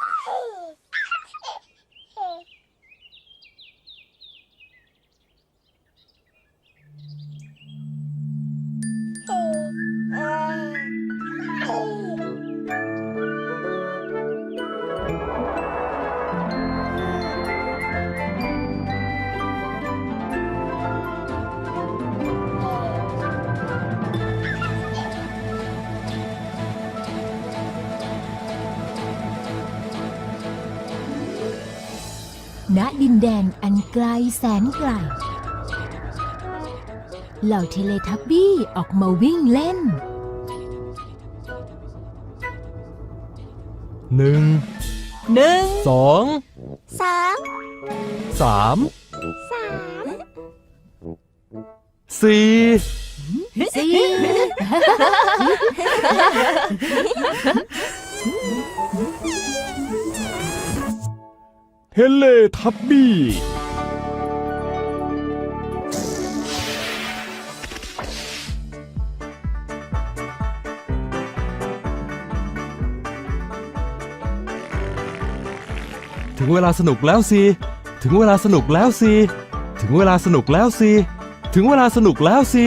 Oh. แดนอันไกลแสนไกล เหล่าเทเลทับบี้ออกมาวิ่งเล่น หนึ่งหนึ่งสองสามสามสามสี่สี่ เฮเลทับบี้ถึงเวลาสนุกแล้วสิ ถึงเวลาสนุกแล้วสิ ถึงเวลาสนุกแล้วสิ ถึงเวลาสนุกแล้วสิ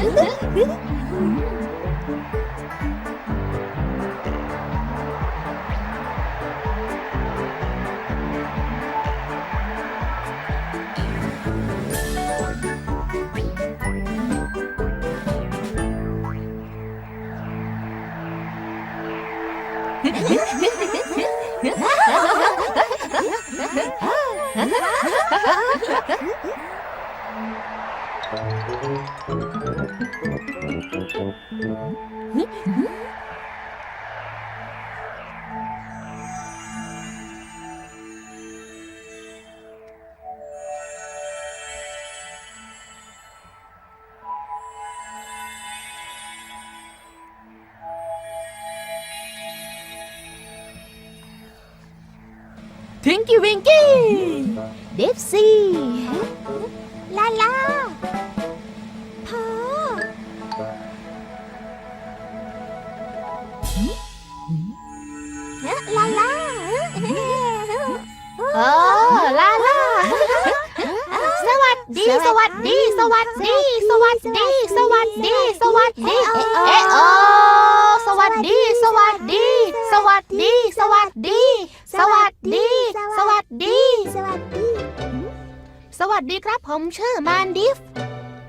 Hit, hit, hit, hit, hit. ทิงกี้วิงกี้ดิฟซี่ลาลาพอเอ๊ะลาลาเออลาลาสวัสดีสวัสดีสวัสดีสวัสดีสวัสดีสวัสดีเอะโอสวัสดีสวัสดี สวัสดีครับผมชื่อมานดิฟ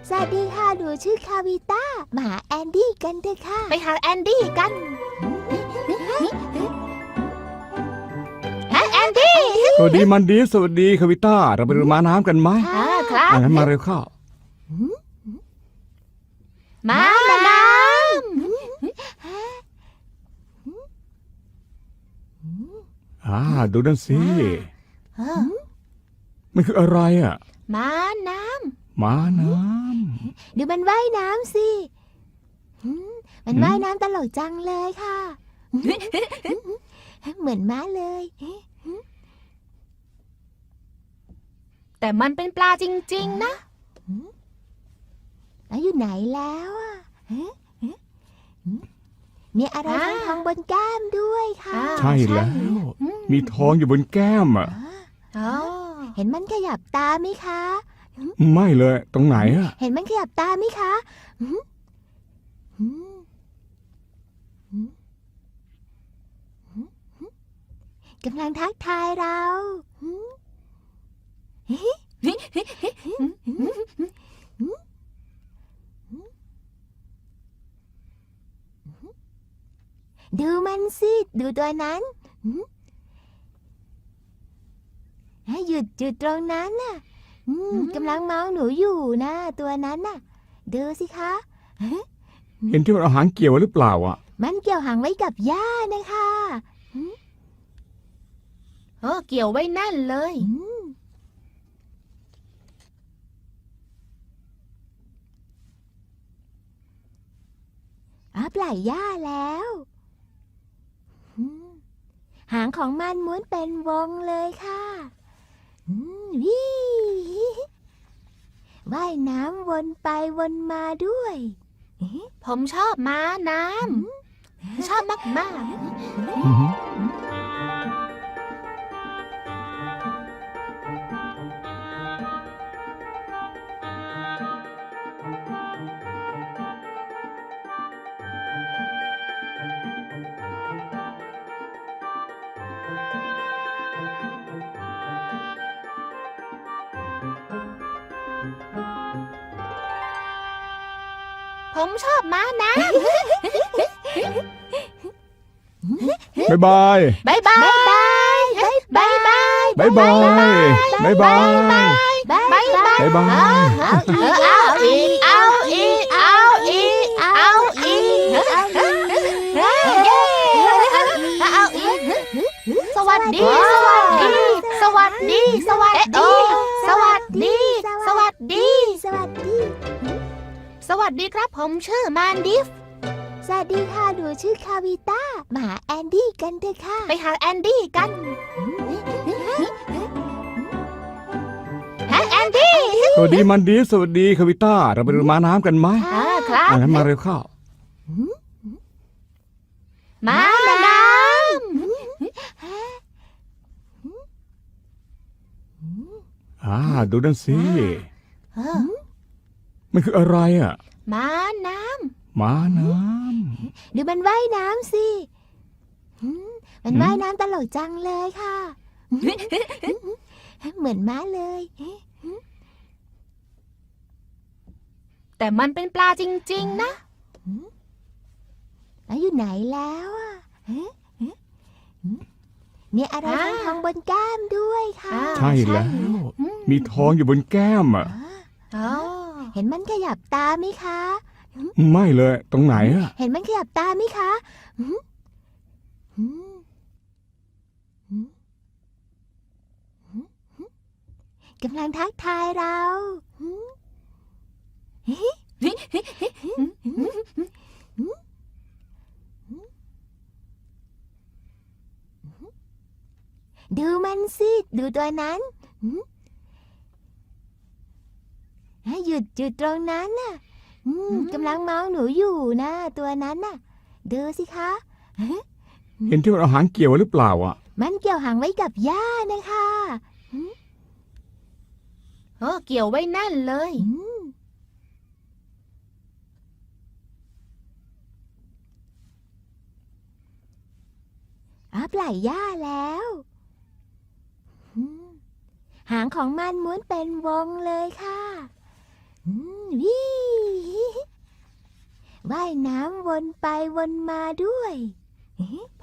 สวัสดีค่ะ หนูชื่อคาวิต้า มาหาแอนดี้กันเถอะค่ะ ไปหาแอนดี้กันฮะแอนดี้สวัสดีมันดีฟสวัสดีคาวิต้า เราไปเรือม้าน้ำกันไหมอ่าครับ อ่างั้นมาเร็วเข้า มาน้อ่า ดูนั่นสิำเออมันคืออะไรอะ มาน้ม้าน้ดูมันว่ายน้ำสิหืมมันว่ายน้ำตลกจังเลยค่ะ เหมือนม้าเลยำแต่มันเป็นปลาจริง ๆ นะ แล้วอยู่ไหนแล้วอะฮะฮะหืมมีอะไรทองทองๆบนแก้มด้วยค่ะอ่าำใช่แล้ว มีทองอยู่บนแก้มอะ อ๋อ เห็นมันขยับตาไหมคะ ไม่เลย ตรงไหนอะเห็นมันขยับตาไหมคะหืมหืมหืมหืมหืมกำลังทักทายเราหืมดูมันสิ ดูตัวนั้นหืม ให้หยุดหยุดตรงนั้นน่ะ อืมกำลังมองหนูอยู่นะตัวนั้นน่ะ ดูสิคะ เห็นที่มันเอาหางเกี่ยวไว้หรือเปล่าอะ มันเกี่ยวหางไว้กับหญ้านะคะเออเกี่ยวไว้แน่นเลย อืมอัปไหลหญ้าแล้วอืมหางของมันม้วนเป็นวงเลยค่ะอืม วิว่ายน้ำวนไปวนมาด้วย ผมชอบม้าน้ำ ชอบมากอือหื ผมชอบม้าน้บ๊ายบายำบายบายบายบายบ๊ายบาย บ๊าย บายบายบายบ๊ายบาย เอาอีกเอาอีกเอาอีกเอาอีกเอาอีกเอาอีกสวัสดีสวัสดี สวัสดีสวัสดี สวัสดีครับผมชื่อมานดิฟ สวัสดีค่ะ หนูชื่อคาวิต้า มาหาแอนดี้กันเถอะค่ะ ไปหาแอนดี้กันฮะแอนดี้สวัสดีมันดีฟสวัสดีคาวิต้า เราไปเรือม้าน้ำกันไหมอ่าครับอ่างั้นมาเร็วเข้า มาน้อ่า ดูนั่นสิำเออ มันคืออะไรอะม้าน้ม้าน้ดูมันว่ายน้ำสิหืมมันว่ายน้ำตลกจังเลยค่ะ เหมือนม้าเลยำแต่มันเป็นปลาจริง ๆ นะ แล้วอยู่ไหนแล้วอะฮะฮะหืมมีอะไรทองทองๆบนแก้มด้วยค่ะอ่าำใช่แล้ว อืมมีทองอยู่บนแก้มอะอ๋อ อ๋อเห็นมันขยับตาไหมคะ ไม่เลย ตรงไหนอะเห็นมันขยับตาไหมคะหืมหืมหืมหืมหืมกำลังทักทายเราหืมดูมันสิ ดูตัวนั้นหืม ให้หยุดหยุดตรงนั้นน่ะอืมกำลังมองหนูอยู่นะตัวนั้นน่ะ ดูสิคะ เห็นที่มันเอาหางเกี่ยวไว้หรือเปล่าอะ มันเกี่ยวหางไว้กับหญ้านะคะเออเกี่ยวไว้แน่นเลย อืมอัปไหลหญ้าแล้วอืมหางของมันม้วนเป็นวงเลยค่ะ อืมวิว่ายน้ำวนไปวนมาด้วย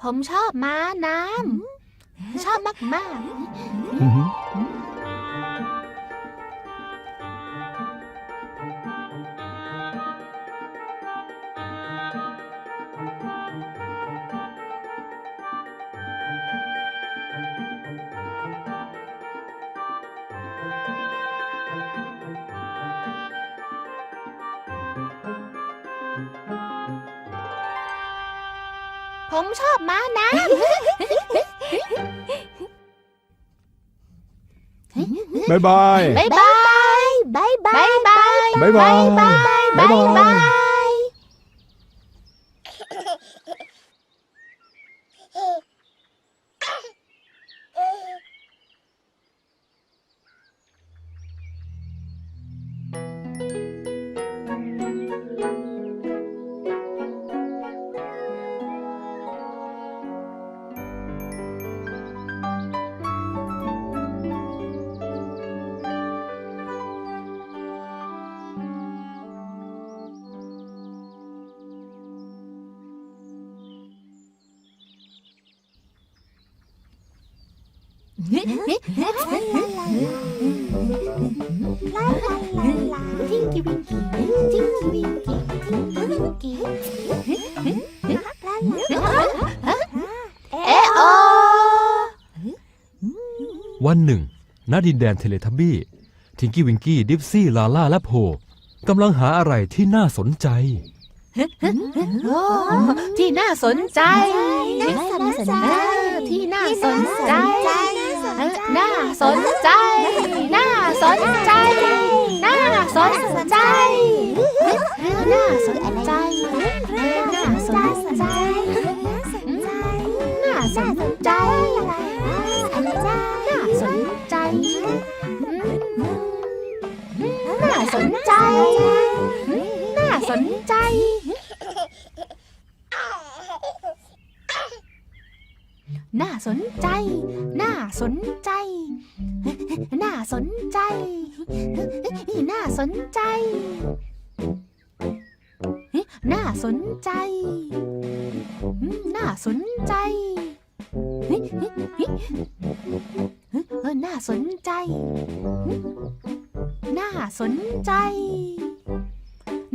ผมชอบม้าน้ำ ชอบมากมากอือ ผมชอบม้าน้บายบายำบ๊ายบายบายบาย บ๊ายบายบายบาย บ๊ายบาย วิงกี้ทิงกี้วิงกี้ทิงกี้วิงกี้เอะโอวันหนึ่ง ณ ดินแดนเทเลทับบี้ ทิงกี้วิงกี้ ดิฟซี่ ลาล่า และโพกำลังหาอะไรที่น่าสนใจโอ้ที่น่าสนใจน่าสนใจเออที่น่าสนใจเออ น่าสนใจ น่าสนใจ น่าสนใจ น่าสนใจ น่าสนใจ ใจ น่าสนใจ น่าสนใจ น่าสนใจ น่าสนใจ น่าสนใจเออน่าสนใจ น่าสนใจ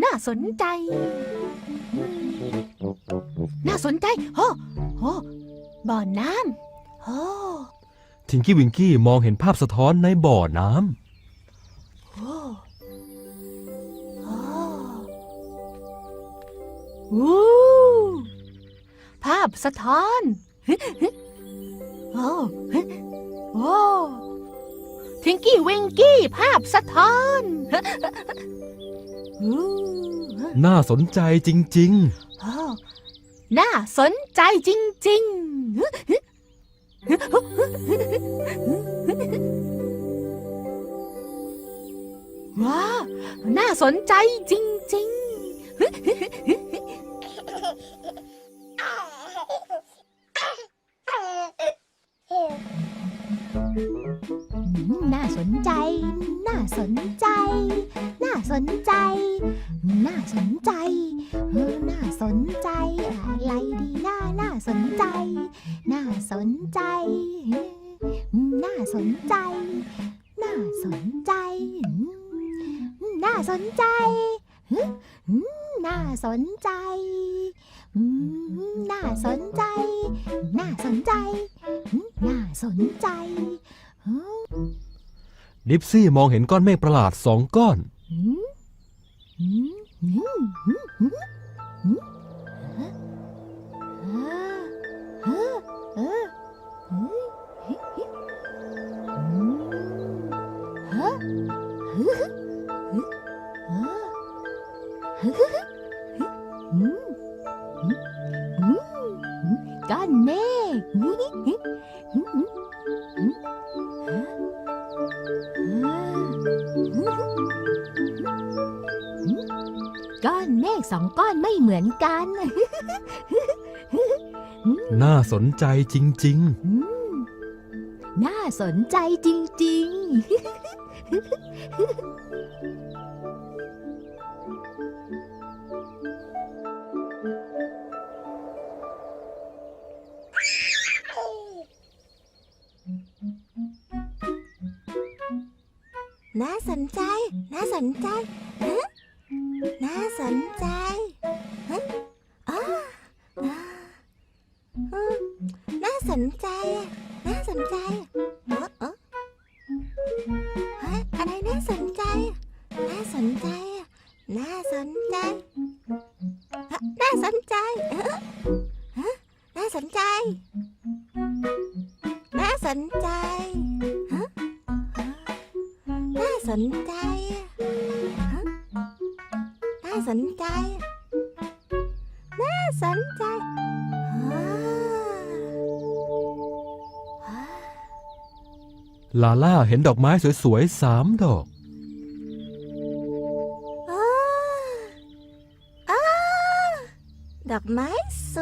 น่าสนใจ น่าสนใจโอ้โอ้บ่อน้ำ โอ้ทิงกี้วิงกี้มองเห็นภาพสะท้อนในบ่อน้โอ้โอ้วู้ภาพสะท้อนโอ้โอ้ทิงกี้วิงกี้ภาพสะท้อนวู้ำ น่าสนใจจริงโอ้น่าสนใจจริง ๆ ว้าน่าสนใจจริง ๆ น่าสนใจ น่าสนใจ น่าสนใจ น่าสนใจเออน่าสนใจ อะไรดีน่าน่าสนใจ น่าสนใจ น่าสนใจ น่าสนใจ น่าสนใจ น่าสนใจ น่าสนใจ น่าสนใจอืมน่าสนใจๆดิฟซี่มองเห็นก้อนเมฆประหลาดสองก้อนอื น่าสนใจจริงอืมน่าสนใจจริง น่าสนใจ น่าสนใจฮะน่าสนใจ สนใจอ่าอ่าๆลาล่าเห็นดอกไม้สวยๆสามดอกอ่าอ่าดอกไม้ส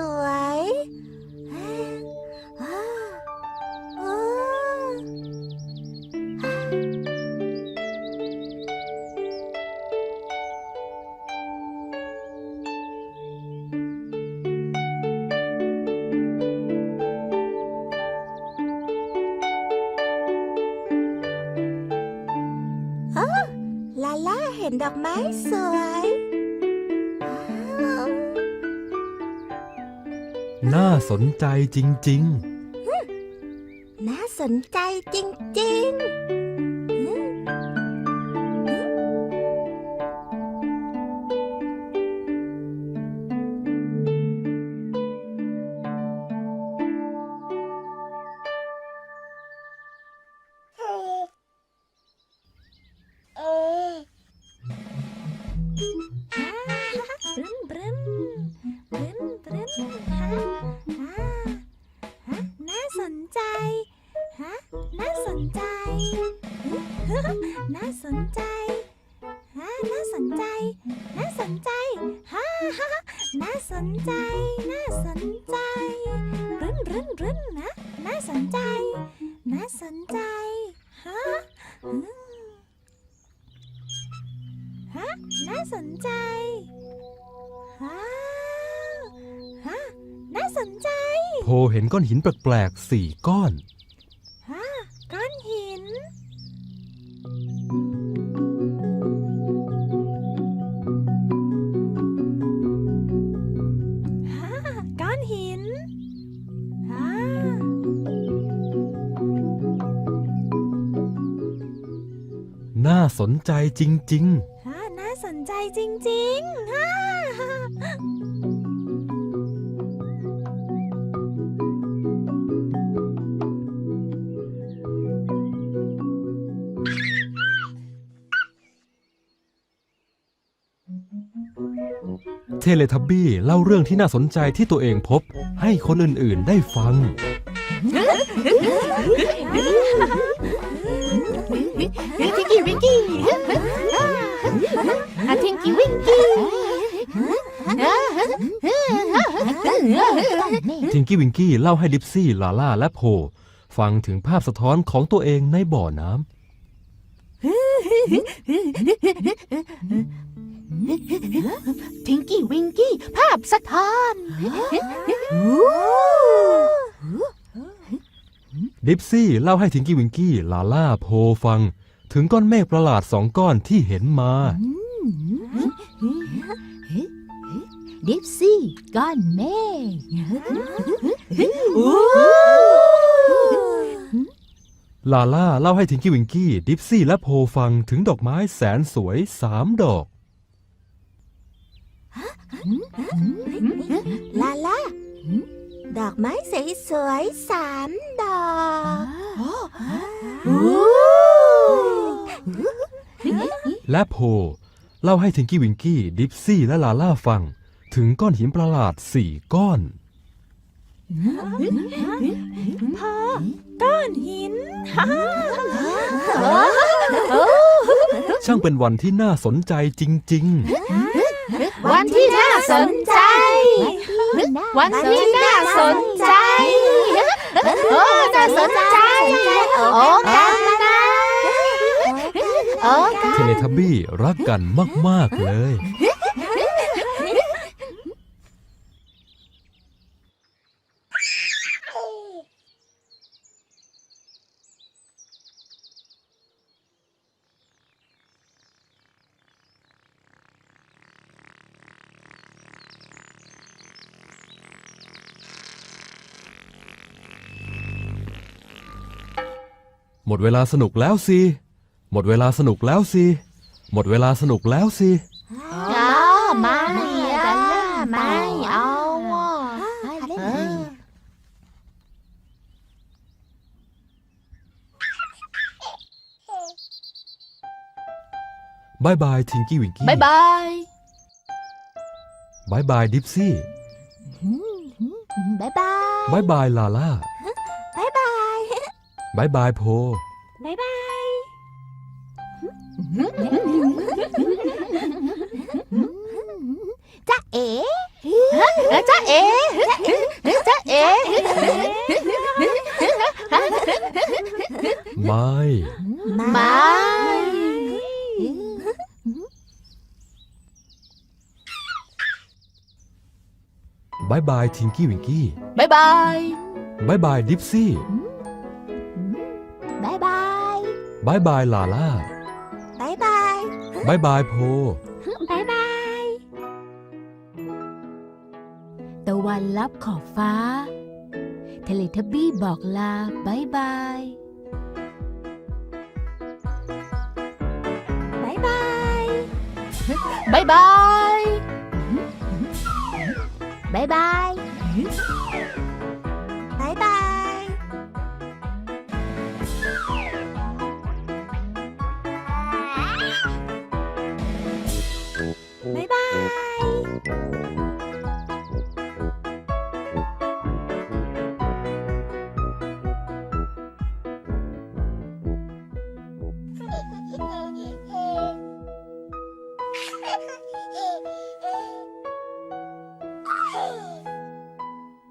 น่าสนใจจริงน่าสนใจจริง สนใจ น่าสนใจฮ่าฮ่าน่าสนใจ น่าสนใจ รึนรึนรึนนะ น่าสนใจ น่าสนใจฮะฮะ น่าสนใจฮะฮะ น่าสนใจ โพเห็นก้อนหินแปลกๆสี่ก้อน ใจจริงฮะน่าสนใจจริงๆฮะๆเทเลทับบี้เล่าเรื่องที่น่าสนใจที่ตัวเองพบ ให้คนอื่นๆได้ฟังทิง กี้วิงกี้ๆก้อนเมฆทิงกี้วิงกี้เล่าให้ดิปซี่ลาล่าและโพฟังถึงภาพสะท้อนของตัวเองในบ่อน้ทิงกี้วิงกี้ภาพสะท้อนำดิปซี่เล่าให้ทิงกี้วิงกี้ลาล่าโพฟังถึงก้อนเมฆประหลาดสองก้อนที่เห็นมา ดิฟซี่ก้อนเมฆลาล่าเล่าให้ทิงกี้วิงกี้ ดิปซี่และโพฟังถึงดอกไม้แสนสวยสามดอก ลาล่า ดอกไม้สวยๆสามดอกและโพ เล่าให้ทิงกี้วิงกี้ ดิปซี่และลาล่าฟัง ถึงก้อนหินประหลาดสี่ก้อนก้อนหิน ช่างเป็นวันที่น่าสนใจจริง วันที่น่าสนใจ วันที่น่าสนใจ โอ้น่าสนใจ โอ้กันนะโอ้ๆเทเลทับบี้รักกันมาก ๆ เลย หมดเวลาสนุกแล้วสิ หมดเวลาสนุกแล้วสิ หมดเวลาสนุกแล้วสิ จ้าไม่อะไม่เอาอะเล่นเอดีอบายบายทิงกี้วิงกี้บายบาย บายบายดิปซี่ บ๊ายบาย บายบายลาล่าบ๊ายบาย บายบายโพบ๊ายบาย จ๊ะเอ๋แล้วจ้าเอ๋จ้าเอ๋ไม่ ไม่ บายบายทิงกี้วิงกี้ บายบาย บายบายดิปซี่ บายบายลาล่าบ๊ายบายบายบายโพบ๊ายบาย ตะวันลับขอบฟ้าเทเลทับบี้บอกลาบายบายบ๊ายบายบายบายบ๊ายบาย